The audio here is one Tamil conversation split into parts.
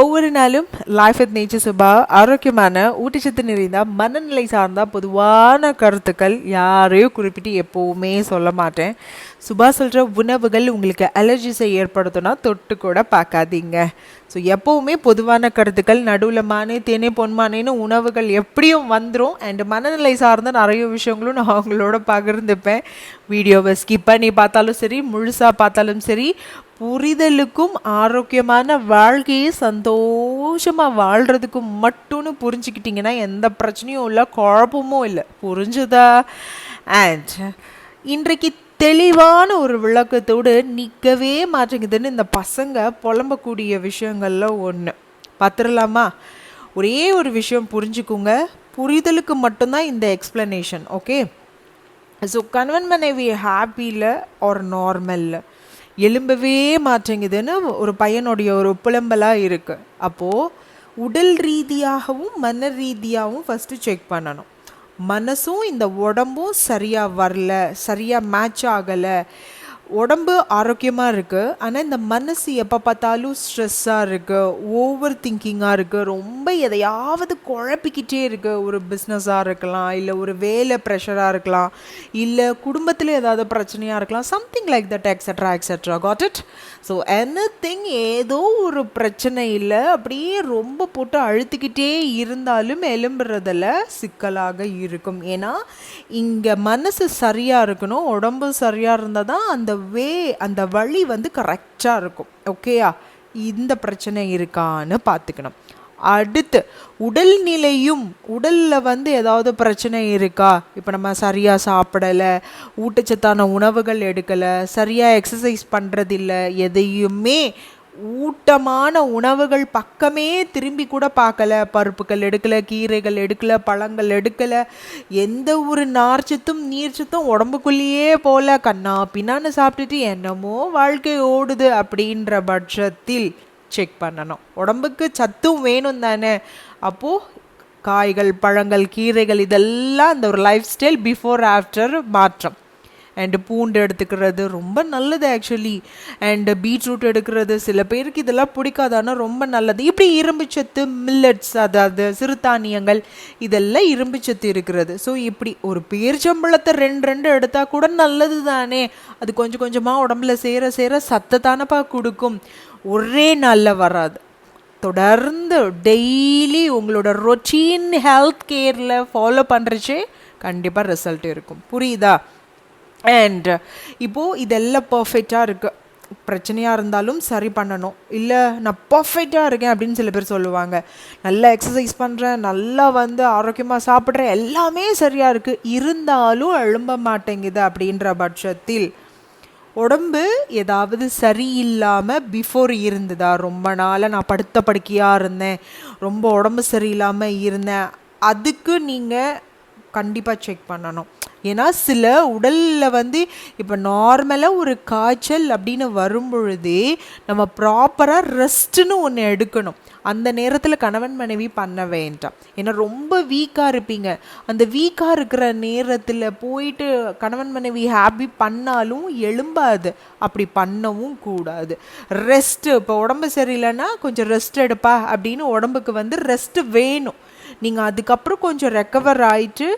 ஒவ்வொரு நாளும் லைஃப் வித் நேச்சர் சுபா ஆரோக்கியமான ஊட்டச்சத்து நிறைந்த மனநிலை சார்ந்த பொதுவான கருத்துக்கள் யாரையும் குறிப்பிட்டு எப்போவுமே சொல்ல மாட்டேன். சுபா சொல்கிற உணவுகள் உங்களுக்கு அலர்ஜிஸை ஏற்படுத்தினா தொட்டு கூட பார்க்காதீங்க. ஸோ எப்போவுமே பொதுவான கருத்துக்கள் நடுவில் மானே தேனே பொன்மானேன்னு உணவுகள் எப்படியும் வந்துடும் அண்டு மனநிலை சார்ந்த நிறைய விஷயங்களும் நான் அவங்களோட பகிர்ந்துப்பேன். வீடியோவை ஸ்கிப் பண்ணி பார்த்தாலும் சரி முழுசாக பார்த்தாலும் சரி புரிதலுக்கும் ஆரோக்கியமான வாழ்க்கையை சந்தோஷமாக வாழ்கிறதுக்கும் மட்டும்னு புரிஞ்சுக்கிட்டிங்கன்னா எந்த பிரச்சனையும் இல்லை குழப்பமும் இல்லை. புரிஞ்சுதா? அண்ட் இன்றைக்கு தெளிவான ஒரு விளக்கத்தோடு நிற்கவே மாட்டேங்குதுன்னு இந்த பசங்க புலம்பக்கூடிய விஷயங்களில் ஒன்று பார்த்துடலாமா? ஒரே ஒரு விஷயம் புரிஞ்சுக்குங்க. புரிதலுக்கு மட்டும்தான் இந்த எக்ஸ்ப்ளனேஷன் ஓகே ஸோ கணவன் மனைவி ஹாப்பியில் ஒரு நார்மலில் எலும்பவே மாட்டேங்குதுன்னு ஒரு பையனுடைய ஒரு புலம்பலாக இருக்குது அப்போது உடல் ரீதியாகவும் மன ரீதியாகவும் ஃபஸ்ட்டு செக் பண்ணணும். மனசும் இந்த உடம்பும் சரியாக வரல சரியாக மேட்ச் ஆகலை. உடம்பு ஆரோக்கியமாக இருக்குது ஆனால் இந்த மனசு எப்போ பார்த்தாலும் ஸ்ட்ரெஸ்ஸாக இருக்குது ஓவர் திங்கிங்காக இருக்குது ரொம்ப எதையாவது குழப்பிக்கிட்டே இருக்குது ஒரு பிஸ்னஸாக இருக்கலாம் இல்லை ஒரு வேலை ப்ரெஷராக இருக்கலாம் இல்லை குடும்பத்தில் ஏதாவது பிரச்சனையாக இருக்கலாம். Something like that extra extra got it so anything ஏதோ ஒரு பிரச்சனை இல்லை. அப்படியே ரொம்ப போட்டு அழுத்திக்கிட்டே இருந்தாலும் எலும்புறதில் சிக்கலாக இருக்கும். ஏன்னா இங்கே மனசு சரியாக இருக்கணும் உடம்பு சரியாக இருந்தால் தான் அந்த வே அந்த வழி வந்து கரெக்டாக இருக்கும். ஓகேயா இந்த பிரச்சனை இருக்கான்னு பார்த்துக்கணும். அடுத்து உடல்நிலையும் உடலில் வந்து ஏதாவது பிரச்சனை இருக்கா? இப்போ நம்ம சரியாக சாப்பிடலை ஊட்டச்சத்தான உணவுகள் எடுக்கலை சரியாக எக்ஸசைஸ் பண்ணுறதில்ல எதையுமே ஊட்டமான உணவுகள் பக்கமே திரும்பி கூட பார்க்கல. பருப்புகள் எடுக்கலை கீரைகள் எடுக்கலை பழங்கள் எடுக்கலை. எந்த ஒரு நார்ச்சத்தும் நீர்ச்சத்தும் உடம்புக்குள்ளேயே போல. கண்ணா பின்னான்னு சாப்பிட்டுட்டு என்னமோ வாழ்க்கை ஓடுது அப்படின்ற பட்சத்தில் செக் பண்ணணும். உடம்புக்கு சத்தும் வேணும் தானே. அப்போது காய்கள் பழங்கள் கீரைகள் இதெல்லாம் அந்த ஒரு லைஃப் ஸ்டைல் பிஃபோர் ஆஃப்டர் மாற்றம். அண்டு பூண்டு எடுத்துக்கிறது ரொம்ப நல்லது ஆக்சுவலி அண்டு பீட்ரூட் எடுக்கிறது சில பேருக்கு இதெல்லாம் பிடிக்காது ஆனால் ரொம்ப நல்லது. இப்படி இரும்பு சத்து மில்லட்ஸ் அதாவது சிறுதானியங்கள் இதெல்லாம் இரும்பு சத்து இருக்கிறது. ஸோ இப்படி ஒரு பேர்ச்சம்பழத்தை ரெண்டு ரெண்டு எடுத்தால் கூட நல்லது தானே. அது கொஞ்சம் கொஞ்சமாக உடம்புல சேர சேர சத்தை தானப்பா கொடுக்கும். ஒரே நாளில் வராது. தொடர்ந்து டெய்லி உங்களோட ரொட்டீன் ஹெல்த் கேரில் ஃபாலோ பண்ணுறச்சே கண்டிப்பாக ரிசல்ட் இருக்கும். புரியுதா? அண்ட் uh, இப்போது இதெல்லாம் பர்ஃபெக்டாக இருக்குது பிரச்சனையாக இருந்தாலும் சரி பண்ணணும். இல்லை நான் பர்ஃபெக்டாக இருக்கேன் அப்படின்னு சில பேர் சொல்லுவாங்க. நல்லா எக்ஸசைஸ் பண்ணுறேன் நல்லா வந்து ஆரோக்கியமாக சாப்பிட்றேன் எல்லாமே சரியாக இருக்குது இருந்தாலும் எழும்ப மாட்டேங்குது அப்படின்ற பட்சத்தில் உடம்பு ஏதாவது சரியில்லாமல் பிஃபோர் இருந்ததா? ரொம்ப நாளாக நான் படுத்த படுக்கையாக இருந்தேன். ரொம்ப உடம்பு சரியில்லாமல் இருந்தேன். அதுக்கு நீங்கள் கண்டிப்பாக செக் பண்ணணும். ஏன்னா சில உடலில் வந்து இப்போ நார்மலாக ஒரு காய்ச்சல் அப்படின்னு வரும்பொழுதே நம்ம ப்ராப்பராக ரெஸ்ட்டுன்னு ஒன்று எடுக்கணும். அந்த நேரத்தில் கணவன் மனைவி பண்ண வேண்டாம். ஏன்னா ரொம்ப வீக்காக இருப்பீங்க. அந்த வீக்காக இருக்கிற நேரத்தில் போயிட்டு கணவன் மனைவி ஹாப்பி பண்ணாலும் எழும்பாது. அப்படி பண்ணவும் கூடாது. ரெஸ்ட்டு இப்போ உடம்பு சரியில்லைன்னா கொஞ்சம் ரெஸ்ட் எடுப்பா அப்படின்னு உடம்புக்கு வந்து ரெஸ்ட்டு வேணும். நீங்கள் அதுக்கப்புறம் கொஞ்சம் ரெக்கவர் ஆயிட்டு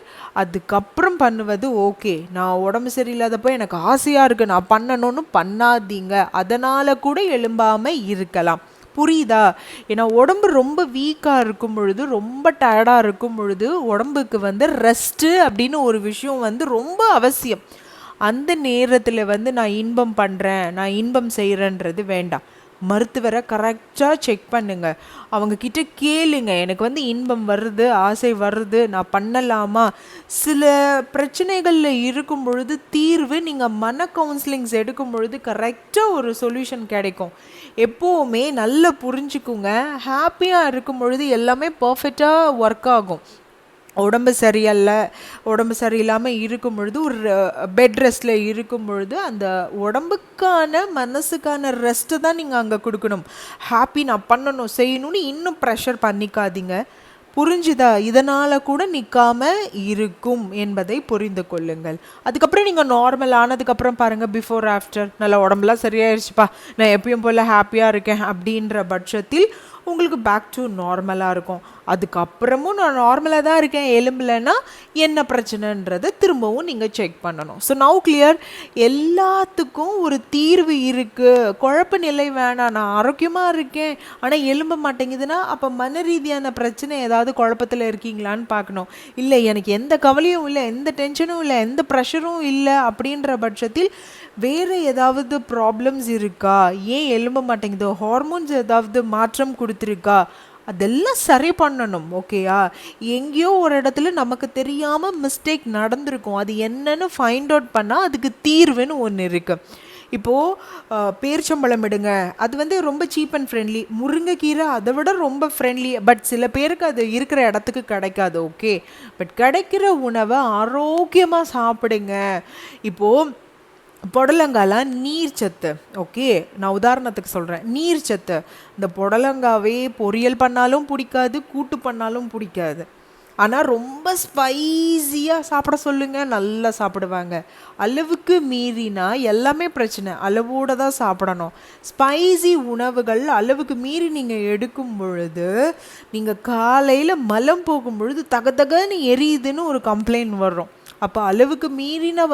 அதுக்கப்புறம் பண்ணுவது ஓகே நான் உடம்பு சரியில்லாதப்போ எனக்கு ஆசையாக இருக்குது நான் பண்ணணும்னு பண்ணாதீங்க. அதனால் கூட எழும்பாமல் இருக்கலாம். புரியுதா? ஏன்னா உடம்பு ரொம்ப வீக்காக இருக்கும் பொழுது ரொம்ப டயர்டாக இருக்கும் பொழுது உடம்புக்கு வந்து ரெஸ்ட்டு அப்படின்னு ஒரு விஷயம் வந்து ரொம்ப அவசியம். அந்த நேரத்தில் வந்து நான் இன்பம் பண்ணுறேன் நான் இன்பம் செய்கிறேன்றது வேண்டாம். மருத்துவரை கரெக்டாக செக் பண்ணுங்கள் அவங்கக்கிட்ட கேளுங்க. எனக்கு வந்து இன்பம் வருது ஆசை வருது நான் பண்ணலாமா? சில பிரச்சனைகளில் இருக்கும் பொழுது தீர்வு நீங்கள் மன கவுன்சிலிங்ஸ் எடுக்கும் பொழுது கரெக்டாக ஒரு சொல்யூஷன் கிடைக்கும். எப்போவுமே நல்லா புரிஞ்சுக்குங்க. ஹாப்பியாக இருக்கும் பொழுது எல்லாமே பர்ஃபெக்டாக ஒர்க் ஆகும். உடம்பு சரியல்ல உடம்பு சரியில்லாமல் இருக்கும் பொழுது ஒரு பெட் ரெஸ்ட்டில் இருக்கும் பொழுது அந்த உடம்புக்கான மனசுக்கான ரெஸ்ட்டு தான் நீங்கள் அங்கே கொடுக்கணும். ஹாப்பி நான் பண்ணணும் செய்யணும்னு இன்னும் ப்ரெஷர் பண்ணிக்காதீங்க. புரிஞ்சுதா? இதனால் கூட நிற்காம இருக்கும் என்பதை புரிந்து கொள்ளுங்கள். அதுக்கப்புறம் நீங்கள் நார்மல் ஆனதுக்கப்புறம் பாருங்கள் பிஃபோர் ஆஃப்டர் நல்லா உடம்புலாம் சரியாயிருச்சுப்பா. நான் எப்பயும் போல் ஹாப்பியாக இருக்கேன் அப்படின்ற பட்சத்தில் உங்களுக்கு பேக் டு நார்மலாக இருக்கும். அதுக்கப்புறமும் நான் நார்மலாக தான் இருக்கேன். எலும்புலன்னா என்ன பிரச்சனைன்றதை திரும்பவும் நீங்கள் செக் பண்ணணும். ஸோ நவு கிளியர் எல்லாத்துக்கும் ஒரு தீர்வு இருக்குது குழப்ப நிலை வேணாம். நான் ஆரோக்கியமாக இருக்கேன். ஆனால் எலும்ப மாட்டேங்குதுன்னா அப்போ மன ரீதியான பிரச்சனை ஏதாவது குழப்பத்தில் இருக்கீங்களான்னு பார்க்கணும். இல்லை எனக்கு எந்த கவலையும் இல்லை எந்த டென்ஷனும் இல்லை எந்த ப்ரெஷரும் இல்லை அப்படின்ற பட்சத்தில் வேறு ஏதாவது ப்ராப்ளம்ஸ் இருக்கா? ஏன் எலும்ப மாட்டேங்குது? ஹார்மோன்ஸ் ஏதாவது மாற்றம் கொடு கொடுத்துருக்கா? அதெல்லாம் சரி பண்ணணும் ஓகேயா? எங்கேயோ ஒரு இடத்துல நமக்கு தெரியாமல் மிஸ்டேக் நடந்திருக்கும். அது என்னன்னு ஃபைண்ட் அவுட் பண்ணால் அதுக்கு தீர்வுன்னு ஒன்று இருக்குது இப்போது பேர்ச்சம்பழம் எடுங்க. அது வந்து ரொம்ப சீப் அண்ட் ஃப்ரெண்ட்லி முருங்கைக்கீரை அதை விட ரொம்ப ஃப்ரெண்ட்லி பட் சில பேருக்கு அது இருக்கிற இடத்துக்கு கிடைக்காது ஓகே பட் கிடைக்கிற உணவை ஆரோக்கியமாக சாப்பிடுங்க. இப்போது புடலங்காலாம் நீர் சத்து. ஓகே நான் உதாரணத்துக்கு சொல்கிறேன் நீர் சத்து. இந்த புடலங்காவே பொரியல் பண்ணாலும் பிடிக்காது கூட்டு பண்ணாலும் பிடிக்காது. ஆனால் ரொம்ப ஸ்பைஸியாக சாப்பிட சொல்லுங்கள் நல்லா சாப்பிடுவாங்க. அளவுக்கு மீறினா எல்லாமே பிரச்சனை. அளவோடு தான் சாப்பிடணும். ஸ்பைசி உணவுகள் அளவுக்கு மீறி நீங்கள் எடுக்கும் பொழுது நீங்கள் காலையில் மலம் போகும் பொழுது தக தகன்னு எரியுதுன்னு ஒரு கம்ப்ளைண்ட் வரும். அப்போ அளவுக்கு மீறின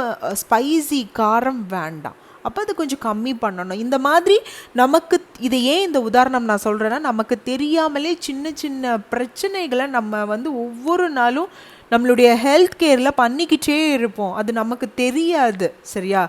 ஸ்பைசி காரம் வேண்டாம். அப்போ அது கொஞ்சம் கம்மி பண்ணணும். இந்த மாதிரி நமக்கு இதை ஏன் இந்த உதாரணம் நான் சொல்கிறேன்னா நமக்கு தெரியாமலே சின்ன சின்ன பிரச்சனைகளை நம்ம வந்து ஒவ்வொரு நாளும் நம்மளுடைய ஹெல்த் கேரில் பண்ணிக்கிட்டே இருப்போம். அது நமக்கு தெரியாது. சரியா?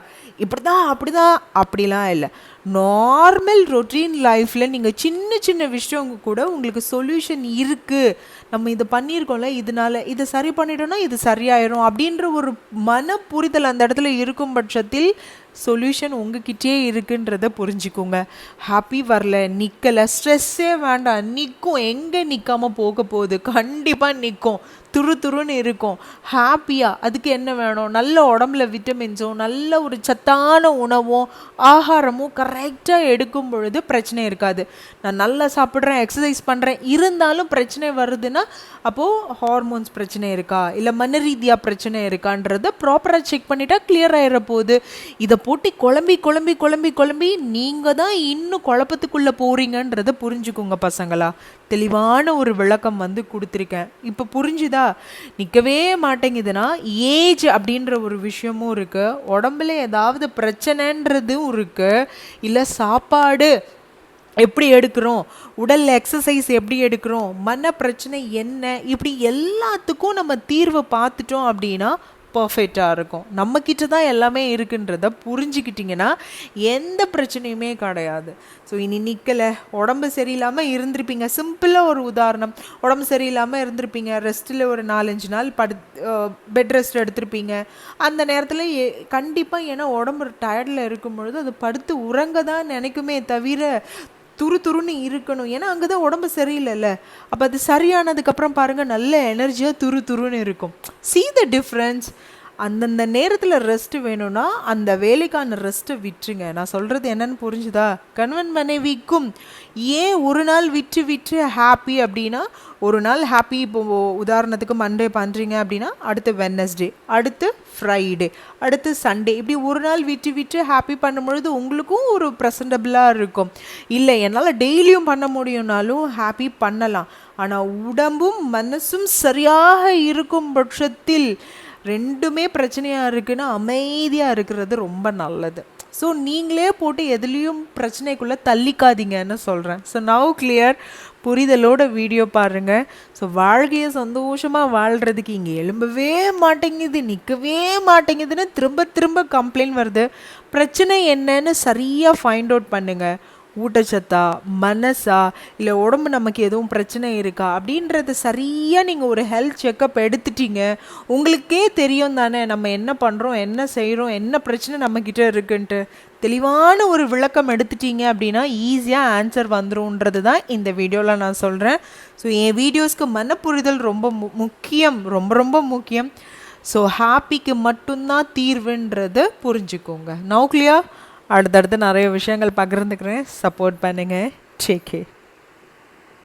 இப்படி தான் அப்படி தான் அப்படிலாம் இல்லை. நார்மல் ரொட்டீன் லைஃப்பில் நீங்கள் சின்ன சின்ன விஷயம் கூட உங்களுக்கு சொல்யூஷன் இருக்குது நம்ம இதை பண்ணியிருக்கோம்ல இதனால இதை சரி பண்ணிட்டோம்னா இது சரியாயிரும் அப்படின்ற ஒரு மன புரிதல் அந்த இடத்துல இருக்கும் பட்சத்தில் சொல்யூஷன் உங்ககிட்டயே இருக்குன்றத புரிஞ்சுக்கோங்க. ஹாப்பி வரல நிற்கலை ஸ்ட்ரெஸ்ஸே வேண்டாம் நிற்கும் எங்கே நிற்காமல் போக போகுது? கண்டிப்பாக நிற்கும் துரு துருன்னு இருக்கும். ஹாப்பியாக அதுக்கு என்ன வேணும்? நல்ல உடம்புல விட்டமின்ஸும் நல்ல ஒரு சத்தான உணவும் ஆகாரமும் கரெக்டாக எடுக்கும் பொழுது பிரச்சனை இருக்காது. நான் நல்லா சாப்பிட்றேன் எக்ஸசைஸ் பண்ணுறேன் இருந்தாலும் பிரச்சனை வருதுன்னா அப்போது ஹார்மோன்ஸ் பிரச்சனை இருக்கா? இல்லை மன ரீதியாக பிரச்சனை இருக்கான்றத ப்ராப்பராக செக் பண்ணிட்டா கிளியர் ஆகிற போகுது. இதை போட்டு குழம்பி குழம்பி குழம்பி குழம்பி நீங்கள் தான் இன்னும் குழப்பத்துக்குள்ளே போகிறீங்கன்றத புரிஞ்சுக்கோங்க பசங்களா. தெளிவான ஒரு விளக்கம் வந்து கொடுத்துருக்கேன். இப்போ புரிஞ்சுதா? நிற்கவே மாட்டேங்குதுன்னா ஏஜ் அப்படின்ற ஒரு விஷயமும் இருக்குது உடம்புல ஏதாவது பிரச்சனைன்றதும் இருக்குது இல்லை சாப்பாடு எப்படி எடுக்கிறோம்? உடல் எக்ஸசைஸ் எப்படி எடுக்கிறோம்? மன பிரச்சனை என்ன? இப்படி எல்லாத்துக்கும் நம்ம தீர்வை பார்த்துட்டோம் அப்படின்னா பர்ஃபெக்டாக இருக்கும். நம்மக்கிட்ட தான் எல்லாமே இருக்குன்றத புரிஞ்சுக்கிட்டிங்கன்னா எந்த பிரச்சனையுமே கிடையாது. ஸோ இனி நிற்கலை உடம்பு சரியில்லாமல் இருந்திருப்பீங்க. சிம்பிளாக ஒரு உதாரணம். உடம்பு சரியில்லாமல் இருந்திருப்பீங்க. ரெஸ்ட்டில் ஒரு நாலஞ்சு நாள் படு பெட் ரெஸ்ட் எடுத்திருப்பீங்க. அந்த நேரத்தில் கண்டிப்பாக ஏன்னா உடம்பு டயர்டில் இருக்கும் பொழுது அது படுத்து உறங்க தான் நினைக்குமே தவிர துரு துருன்னு இருக்கணும். ஏன்னா அங்கே தான் உடம்பு சரியில்லைல்ல. அப்போ அது சரியானதுக்கப்புறம் பாருங்கள் நல்ல எனர்ஜியாக துரு துருன்னு இருக்கும். சி த டிஃப்ரென்ஸ் அந்தந்த நேரத்தில் ரெஸ்ட்டு வேணும்னா அந்த வேலைக்கான ரெஸ்ட்டை விட்டுருங்க. நான் சொல்கிறது என்னன்னு புரிஞ்சுதா? கணவன் மனைவிக்கும் ஏன் ஒரு நாள் விட்டு விட்டு ஹாப்பி அப்படின்னா ஒரு நாள் ஹாப்பி இப்போ உதாரணத்துக்கு மண்டே பண்ணுறீங்க அப்படின்னா அடுத்து வெனஸ்டே அடுத்து ஃப்ரைடே அடுத்து சண்டே இப்படி ஒரு நாள் விட்டு விட்டு ஹாப்பி பண்ணும்பொழுது உங்களுக்கும் ஒரு ப்ரெசன்டபுளாக இருக்கும். இல்லை என்னால் டெய்லியும் பண்ண முடியும்னாலும் ஹாப்பி பண்ணலாம். ஆனால் உடம்பும் மனசும் சரியாக இருக்கும் பட்சத்தில் ரெண்டுமே பிரச்சனையாக இருக்குன்னு அமைதியாக இருக்கிறது ரொம்ப நல்லது. ஸோ நீங்களே போட்டு எதுலேயும் பிரச்சனைக்குள்ளே தள்ளிக்காதீங்கன்னு சொல்கிறேன் ஸோ நவ் கிளியர் புரிதலோட வீடியோ பாருங்கள் ஸோ வாழ்க்கையை சந்தோஷமாக வாழ்கிறதுக்கு இங்கே எழும்பவே மாட்டேங்குது நிற்கவே மாட்டேங்குதுன்னு திரும்ப திரும்ப கம்ப்ளைண்ட் வருது. பிரச்சனை என்னன்னு சரியாக ஃபைண்ட் அவுட் பண்ணுங்கள் ஊட்டச்சத்தா மனசா இல்லை உடம்பு நமக்கு எதுவும் பிரச்சனை இருக்கா? அப்படின்றத சரியாக நீங்கள் ஒரு ஹெல்த் செக்கப் எடுத்துட்டீங்க. உங்களுக்கே தெரியும் தானே நம்ம என்ன பண்ணுறோம் என்ன செய்கிறோம் என்ன பிரச்சனை நம்மக்கிட்ட இருக்குன்ட்டு. தெளிவான ஒரு விளக்கம் எடுத்துட்டீங்க அப்படின்னா ஈஸியாக ஆன்சர் வந்துடும்ன்றது தான் இந்த வீடியோவில் நான் சொல்கிறேன் ஸோ என் வீடியோஸ்க்கு மனப்புரிதல் ரொம்ப முக்கியம் ரொம்ப ரொம்ப முக்கியம். ஸோ ஹாப்பிக்கு மட்டும்தான் தீர்வுன்றது புரிஞ்சுக்கோங்க. நோக்லியா அடுத்தடுத்து நிறைய விஷயங்கள் பகிர்ந்துக்கிறேன். சப்போர்ட் பண்ணுங்கள் டேக்